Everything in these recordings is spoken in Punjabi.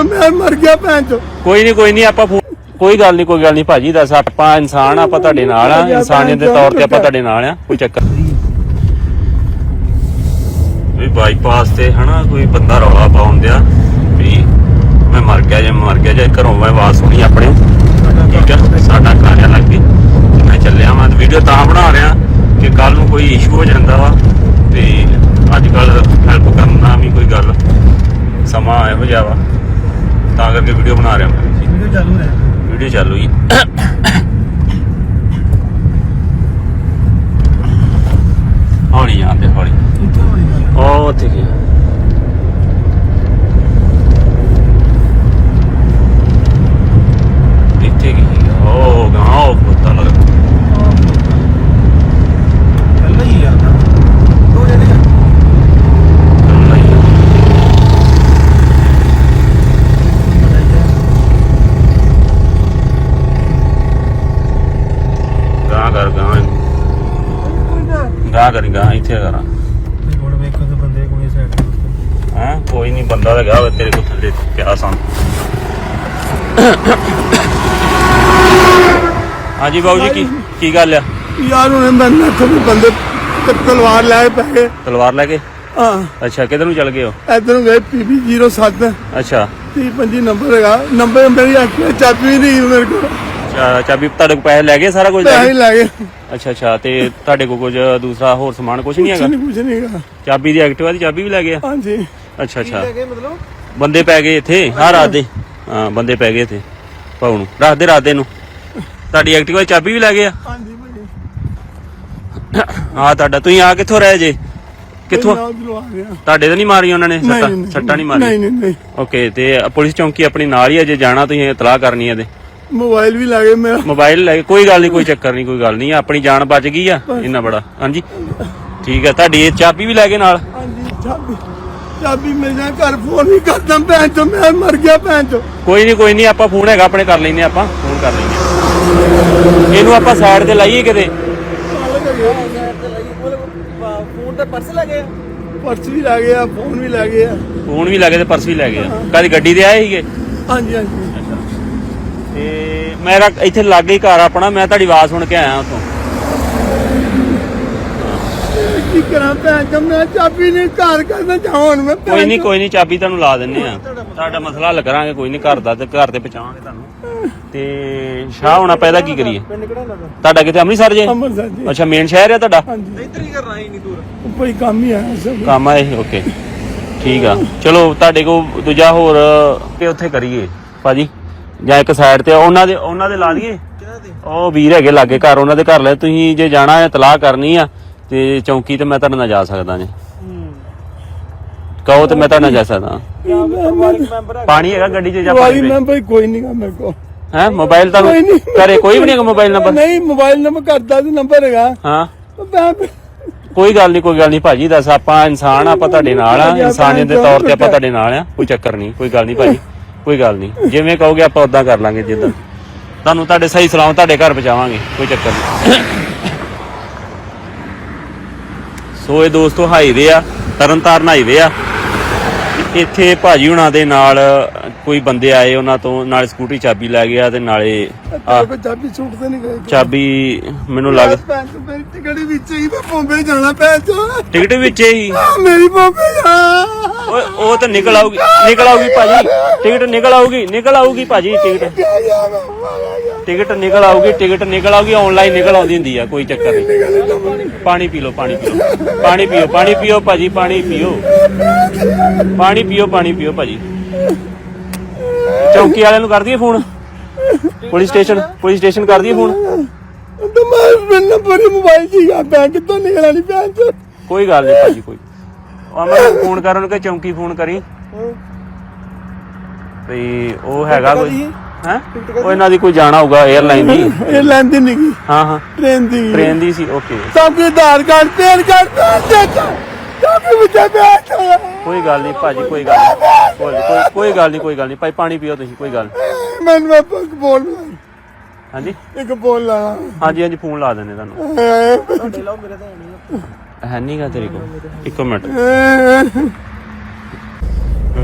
ਚੋ ਮੈਂ ਮਰ ਗਿਆ ਭੈਣ ਚੋ ਕੋਈ ਨਹੀਂ ਕੋਈ ਨਹੀਂ ਆਪਾਂ ਕੋਈ ਗੱਲ ਨਹੀਂ ਕੋਈ ਗੱਲ ਨਹੀਂ ਭਾਜੀ ਦੱਸ ਆਪਾਂ ਇਨਸਾਨ ਆ, ਆਪਾਂ ਤੁਹਾਡੇ ਨਾਲ ਆ। ਇਨਸਾਨੀਅਤ ਦੇ ਤੌਰ ਤੇ ਆਪਾਂ ਤੁਹਾਡੇ ਨਾਲ ਆ ਕੋਈ ਚੱਕਰ ਵੀ ਬਾਈਪਾਸ ਤੇ ਹਨਾ ਕੋਈ ਬੰਦਾ ਰੌਲਾ ਪਾਉਂਦਿਆ ਵੀ ਮੈਂ ਮਰ ਗਿਆ ਜੇ ਮਰ ਗਿਆ ਜੇ ਘਰੋਂ ਮੈਂ ਆਵਾਜ਼ ਸੁਣੀ ਆਪਣੇ। ਠੀਕ ਆ ਸਾਡਾ ਘਰ ਆ ਲੱਗੇ। ਤੇ ਮੈਂ ਚੱਲਿਆ ਮੈਂ ਵੀਡੀਓ ਤਾਂ ਬਣਾ ਰਿਹਾ ਕਿ ਕੱਲ ਨੂੰ ਕੋਈ ਇਸ਼ੂ ਹੋ ਜਾਂਦਾ ਵਾ ਤੇ ਅੱਜ ਕੱਲ ਹੈਲਪ ਕਰਨਾ ਵੀ ਕੋਈ ਗੱਲ ਸਮਾਂ ਇਹੋ ਜਿਹਾ ਵਾ। ਤਾਂ ਕਰਕੇ ਵੀਡੀਓ ਬਣਾ ਰਿਹਾ ਮੈਂ। ਵੀਡੀਓ ਚਾਲੂ ਹੈ। ਵੀਡੀਓ ਚਾਲੂ ਜੀ। ਹੌਲੀ ਜਾਂਦੇ ਹੌਲੀ। ਉਹ ਉੱਥੇ ਗਿਆ ਇੱਥੇ ਕੀ ਹੈਗਾ? ਉਹ ਗਾਂ ਉਹ ਪਤਾ ਲੱਗ ਪਹਿਲਾਂ ਹੀ ਆ ਦੋ ਜਣੇ ਗਾਂ ਕਰ ਗਾਂ ਗਾਂ ਕਰੀ ਗਾਂ ਇੱਥੇ ਕਰਾਂ ਹੁਣ ਵੇਖੋ ਤੇ ਬੰਦੇ ਕੋਈ ਸਾਈਡ ਹਾਂ ਕੋਈ ਨਹੀਂ ਬੰਦਾ ਲਗਾ ਹੋਵੇ ਤੇਰੇ ਕੋਲ ਥੱਲੇ ਪਿਆ ਸਨ ਹਾਂਜੀ ਬਾਬੂ ਜੀ ਕੀ ਕੀ ਗੱਲ ਆ? ਯਾਰ ਉਹਨੇ ਮੈਂ ਨੱਥ ਨੂੰ ਬੰਦੇ ਤੇ ਤਲਵਾਰ ਲੈ ਕੇ ਪੈ ਗਏ। ਤਲਵਾਰ ਲੈ ਕੇ? ਹਾਂ। ਅੱਛਾ ਕਿੱਧਰ ਨੂੰ ਚਲ ਗਏ ਹੋ? ਇਧਰ ਨੂੰ ਗਏ ਪੀਬੀ 07 ਅੱਛਾ। 30 ਨੰਬਰ ਹੈਗਾ। ਨੰਬਰ ਮੇਰੀ ਅੱਖਾਂ ਚਾਬੀ ਨਹੀਂ ਮੇਰੇ ਕੋਲ। ਚਾ- ਚਾਬੀ ਤੁਹਾਡੇ ਕੋਲ ਪੈਸੇ ਲੈ ਗਏ ਸਾਰਾ ਕੁਝ ਲੈ ਪੈਸੇ ਗਏ? ਲੈ ਗਏ। ਅੱਛਾ ਅੱਛਾ ਤੇ ਤੁਹਾਡੇ ਕੋਲ ਕੁਝ ਦੂਸਰਾ ਹੋਰ ਸਮਾਨ ਕੁਝ ਨਹੀਂ ਕੁਛ ਹੈਗਾ? ਨਹੀਂ ਕੁਛ ਨਹੀਂ ਹੈਗਾ। ਚਾਬੀ ਦੀ ਐਕਟਿਵਾ ਦੀ ਚਾਬੀ ਵੀ ਲੈ ਗਏ ਆ? ਹਾਂਜੀ। ਅੱਛਾ ਅੱਛਾ। ਗਏ ਮਤਲਬ? ਬੰਦੇ ਪੈ ਗਏ ਇੱਥੇ ਹਾਂ ਰਾਤ ਦੇ। ਹਾਂ ਬੰਦੇ ਪੈ ਗਏ ਇੱਥੇ ਭਾਉ ਨੂੰ। ਰਾਤ ਦੇ ਰਾਤ ਦੇ ਨੂੰ। ਤੁਹਾਡੀ ਐਕਟਿਵਾ ਦੀ ਚਾਬੀ ਵੀ ਲੈ ਗਏ ਆ? ਹਾਂਜੀ ਭਾਜੀ। ਹਾਂ ਤੁਹਾਡਾ ਤੁਸੀਂ ਆ ਕਿੱਥੋਂ ਰਹੇ ਜੇ? ਕਿੱਥੋਂ? ਆ ਗਿਆ ਤੁਹਾਡੇ ਤਾਂ ਨਹੀਂ ਮਾਰੀਆਂ ਉਹਨਾਂ ਨੇ ਸੱਟਾਂ? ਨਹੀਂ, ਸੱਟਾਂ ਨਹੀਂ ਨਹੀਂ ਮਾਰੀਆਂ? ਨਹੀਂ ਨਹੀਂ ਓਕੇ ਤੇ ਪੁਲਿਸ ਚੌਂਕੀ ਆਪਣੀ ਨਾਲ ਹੀ ਹੈ ਜੇ ਜਾਣਾ ਤੁਸੀਂ ਇਤਲਾਹ ਕਰਨੀ ਹੈ ਤੇ। ਮੋਬਾਈਲ ਵੀ ਲੈ ਗਏ ਮੇਰਾ। ਮੋਬਾਈਲ ਲੈ ਕੇ ਕੋਈ ਗੱਲ ਨਹੀਂ ਕੋਈ ਚੱਕਰ ਨਹੀਂ ਕੋਈ ਗੱਲ ਨਹੀਂ। ਆਪਣੀ ਜਾਨ ਬਚ ਗਈ ਆ ਇੰਨਾ ਬੜਾ। ਹਾਂਜੀ। ਠੀਕ ਹੈ ਤੁਹਾਡੀ ਇਹ ਚਾਬੀ ਵੀ ਲੈ ਗਏ ਨਾਲ? ਹਾਂਜੀ ਚਾਬੀ। ਚਾਬੀ ਮਿਲ ਜਾ ਘਰ ਫੋਨ ਨਹੀਂ ਕਰਦਾ ਭੈਣ ਚੋ ਮੈਂ ਮਰ ਗਿਆ ਭੈਣ ਚੋ ਕੋਈ ਨਹੀਂ ਕੋਈ ਨਹੀਂ ਆਪਾਂ ਫੋਨ ਹੈਗਾ ਆਪਣੇ ਕਰ ਲੈਨੇ ਆਪਾਂ ਫੋਨ ਕਰ ਲੈਨੇ ਇਹਨੂੰ ਆਪਾਂ ਸਾਈਡ ਤੇ ਲਾਈਏ ਕਿਤੇ? ਫੋਨ ਤੇ ਪਰਸ ਲੈ ਗਏ ਪਰਸ ਵੀ ਲੈ ਗਏ ਆ ਫੋਨ ਵੀ ਲੈ ਗਏ ਆ। ਫੋਨ ਵੀ ਲੱਗੇ ਤੇ ਪਰਸ ਵੀ ਲੈ ਗੱਡੀ ਤੇ ਆਏ ਸੀਗੇ? ਹਾਂਜੀ ਹਾਂਜੀ। ਤੇ ਮੇਰਾ ਇੱਥੇ ਲਾਗੇ ਘਰ ਆਪਣਾ ਮੈਂ ਤੁਹਾਡੀ ਆਵਾਜ਼ ਸੁਣ ਕੇ ਆਇਆ ਉੱਥੋਂ। ਕੀ ਕਰਾਂ ਭੈਣ ਚੋ ਮੈਂ ਚਾਬੀ ਨਹੀਂ ਘਰ ਕਰਨਾ ਚਾਹਾਂ ਹੁਣ ਮੈਂ ਭੈਣ ਕੋਈ ਨਹੀਂ ਚੋ। ਕੋਈ ਨਹੀਂ ਚਾਬੀ ਤੁਹਾਨੂੰ ਲਾ ਦਿੰਨੇ ਆ। ਤੁਹਾਡਾ ਮਸਲਾ ਹੱਲ ਕਰਾਂਗੇ ਕੋਈ ਨਹੀਂ ਘਰ ਦਾ ਤੇ ਘਰ ਤੇ ਪਹੁੰਚਾਵਾਂਗੇ ਤੁਹਾਨੂੰ। ਤੇ ਸ਼ਾਹ ਹੋਣਾ ਪੈਦਾ ਕੀ ਕਰੀਏ? ਪਿੰਡ ਕਿਹੜਾ ਲੱਗਾ ਤੁਹਾਡਾ ਕਿਤੇ ਅੰਮ੍ਰਿਤਸਰ ਜੇ? ਅੰਮ੍ਰਿਤਸਰ ਜੀ। ਅੱਛਾ ਮੇਨ ਸ਼ਹਿਰ ਹੈ ਤੁਹਾਡਾ? ਹਾਂਜੀ। ਇੱਧਰ ਹੀ ਕਰਨਾ ਹੀ ਨਹੀਂ ਦੂਰ। ਕੋਈ ਕੰਮ ਹੀ ਆ ਸਭ ਕੰਮ ਆ ਇਹ ਓਕੇ। ਠੀਕ ਆ। ਚਲੋ ਤੁਹਾਡੇ ਕੋ ਦੂਜਾ ਹੋਰ ਤੇ ਉੱਥੇ ਕਰੀਏ ਭਾਜੀ। ਜਾਂ ਇੱਕ ਸਾਈਡ ਤੇ ਉਹਨਾਂ ਦੇ ਉਹਨਾਂ ਦੇ ਲਾ ਲਈਏ? ਉਹ ਵੀਰ ਹੈਗੇ ਲਾਗੇ ਘਰ ਉਹਨਾਂ ਦੇ ਘਰ ਲੈ ਤੁਸੀਂ ਜੇ ਜਾਣਾ ਹੈ ਤਲਾਹ ਕਰਨੀ ਆ। ਤੇ ਚੌਂਕੀ ਤੇ ਮੈਂ ਤੁਹਾਡੇ ਨਾਲ ਜਾ ਸਕਦਾ ਜੀ। ਕਹੋ ਤੇ ਮੈਂ ਤੁਹਾਡੇ ਨਾਲ ਜਾ ਸਕਦਾ। ਪਾਣੀ ਹੈਗਾ ਗੱਡੀ 'ਚ ਜਾਂ ਵਾਲੀ ਪਾਣੀ ਨੰਬਰ ਕੋਈ ਨਹੀਂ ਗਾ ਮੇਰੇ ਕੋਲ। ਹੈ ਮੋਬਾਈਲ ਤਾਂ ਕੋਈ ਨਹੀਂ ਘਰੇ ਕੋਈ ਵੀ ਨਹੀਂ ਹੈਗਾ ਮੋਬਾਈਲ ਨੰਬਰ? ਨਹੀਂ ਮੋਬਾਈਲ ਨੰਬਰ ਕਰਦਾ ਸੀ ਨੰਬਰ ਹੈਗਾ। ਹਾਂ। ਮੈਂ ਕੋਈ ਗੱਲ ਨਹੀਂ ਕੋਈ ਗੱਲ ਨਹੀਂ ਭਾਜੀ ਦੱਸ ਆਪਾਂ ਇਨਸਾਨ ਆ, ਆਪਾਂ ਤੁਹਾਡੇ ਨਾਲ ਆ। ਇਨਸਾਨੀਅਤ ਦੇ ਤੌਰ ਤੇ ਆਪਾਂ ਤੁਹਾਡੇ ਨਾਲ ਆ। ਕੋਈ ਚੱਕਰ ਨਹੀਂ ਕੋਈ ਗੱਲ ਨਹੀਂ ਭਾਜੀ ਕੋਈ ਗੱਲ ਨਹੀਂ ਜਿਵੇਂ ਕਹੋਗੇ ਆਪਾਂ ਉਦਾਂ ਕਰ ਲਾਂਗੇ ਜਿੱਦਾਂ। ਤੁਹਾਨੂੰ ਤੁਹਾਡੇ ਸਹੀ ਸਲਾਮ ਤੁਹਾਡੇ ਘਰ ਪਹੁੰਚਾਵਾਂਗੇ ਕੋਈ ਚੱਕਰ ਨਹੀਂ ਸੋ ਇਹ ਦੋਸਤੋ ਹਾਈਵੇ ਆ ਤਰਨਤਾਰਨ ਹਾਈਵੇ ਆ। ਇੱਥੇ ਭਾਜੀ ਹੁਣਾਂ ਦੇ ਨਾਲ ਕੋਈ ਬੰਦੇ ਆਏ ਉਹਨਾਂ ਤੋਂ ਨਾਲ ਸਕੂਟਰੀ ਚਾਬੀ ਲੈ ਗਿਆ ਤੇ ਨਾਲੇ ਚਾਬੀ ਨਹੀਂ ਮੈਨੂੰ ਲੱਗ ਭੈਣ ਚੋ ਮੇਰੀ ਟਿਕੜੀ ਵਿੱਚ ਹੀ ਮੈਂ ਬੰਬੇ ਜਾਣਾ ਭੈਣ ਚੋ ਟਿਕਟ ਵਿੱਚ ਹੀ? ਮੇਰੀ ਬੰਬੇ ਜਾ ਓਏ ਉਹ ਤਾਂ ਨਿਕਲ ਆਊਗੀ ਨਿਕਲ ਆਊਗੀ ਭਾਜੀ ਟਿਕਟ ਨਿਕਲ ਆਊਗੀ ਨਿਕਲ ਆਊਗੀ ਭਾਜੀ ਟਿਕਟ। ਟਿਕਟ ਨਿਕਲ ਆਊਗੀ ਟਿਕਟ ਨਿਕਲ ਆਊਗੀ ਆਨਲਾਈਨ ਨਿਕਲ ਆਉਂਦੀ ਹੁੰਦੀ ਆ ਕੋਈ ਚੱਕਰ ਨਹੀਂ। ਪਾਣੀ ਪੀ ਲਓ ਪਾਣੀ ਪੀ ਲਓ। ਪਾਣੀ ਪੀਓ ਪਾਣੀ ਪੀਓ ਭਾਜੀ ਪਾਣੀ ਪੀਓ। ਪਾਣੀ ਪੀਓ ਪਾਣੀ ਪੀਓ ਭਾਜੀ। ਚੌਂਕੀ ਵਾਲਿਆਂ ਨੂੰ ਕਰ ਦਈਏ phone? Police station police station ਕਰ ਦਈਏ ਫੋਨ? ਤੇ ਮੈਂ ਮੇਰੇ ਨੰਬਰ ਮੋਬਾਈਲ ਸੀਗਾ ਬੈਂਕ ਤੋਂ ਨਿਕਲਿਆ ਨਹੀਂ ਭੈਣ ਚੋ ਕੋਈ ਗੱਲ ਨਹੀਂ ਭਾਜੀ ਕੋਈ। ਮੈਂ ਫੋਨ ਕਰਨ ਕਿ ਚੌਂਕੀ ਫੋਨ ਕਰੀ। ਤੇ ਉਹ ਹੈਗਾ ਕੋਈ ਹੈ? ਉਹ ਇਹਨਾਂ ਦੀ ਕੋਈ ਜਾਣਾ ਹੋਊਗਾ 에ਅਰਲਾਈਨ ਦੀ। ਇਹ ਲੈਂਦੀ ਨਹੀਂ ਗਈ ਹਾਂ ਹਾਂ। ਟ੍ਰੇਨ ਦੀ। ਟ੍ਰੇਨ ਦੀ ਸੀ ਓਕੇ ਸਭ ਕੇ Aadhaar card PAN card PAN card ਚਾਬੀ ਵਿੱਚ ਬੈਠ ਕੋਈ ਗੱਲ ਨਹੀਂ ਭਾਜੀ ਕੋਈ ਗੱਲ ਨਹੀਂ। ਕੋਈ ਕੋਈ- ਕੋਈ ਗੱਲ ਨਹੀਂ ਕੋਈ ਗੱਲ ਨਹੀਂ। ਭਾਈ ਪਾਣੀ ਪੀਓ ਤੁਸੀਂ ਕੋਈ ਗੱਲ ਨੀ। ਮੈਂ ਮੈਂ ਇੱਕ ਬੋਲ ਹਾਂਜੀ? ਇੱਕ ਬੋਲ ਲਾਣਾ ਹਾਂਜੀ ਹਾਂਜੀ ਫੋਨ ਲਾ ਦਿੰਦੇ ਤੁਹਾਨੂੰ। ਤੁਹਾਡੇ ਲਾਓ ਮੇਰੇ ਤਾਂ ਹੈ ਨਹੀਂਗਾ ਤੇਰੇ ਕੋਲ। ਇੱਕ ਮਿੰਟ।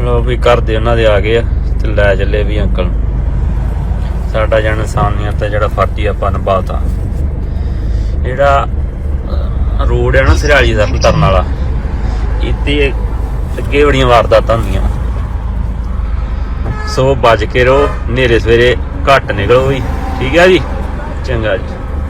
ਲੋ ਵੀ ਘਰ ਦੇ ਉਹਨਾਂ ਦੇ ਆ ਗਏ ਆ ਤੇ ਲੈ ਚੱਲੇ ਵੀ ਅੰਕਲ। ਸਾਡਾ ਜਨ ਇਨਸਾਨੀਅਤ ਤੇ ਜਿਹੜਾ ਫਰਜ਼ ਆਪਾਂ ਨਿਭਾਤਾ। ਜਿਹੜਾ ਰੋਡ ਹੈ ਨਾ ਸਿਰਾਲੀ ਦਾ ਤਰਨ ਵਾਲਾ, ਇੱਥੇ ਅੱਗੇ ਬੜੀਆਂ ਵਾਰਦਾਤਾਂ ਹੁੰਦੀਆਂ। ਸੋ ਬਚ ਕੇ ਰਹੋ ਨੇਰੇ ਸਵੇਰੇ ਘੱਟ ਨਿਕਲੋ ਵੀ। ਠੀਕ ਹੈ ਜੀ? ਚੰਗਾ ਜੀ।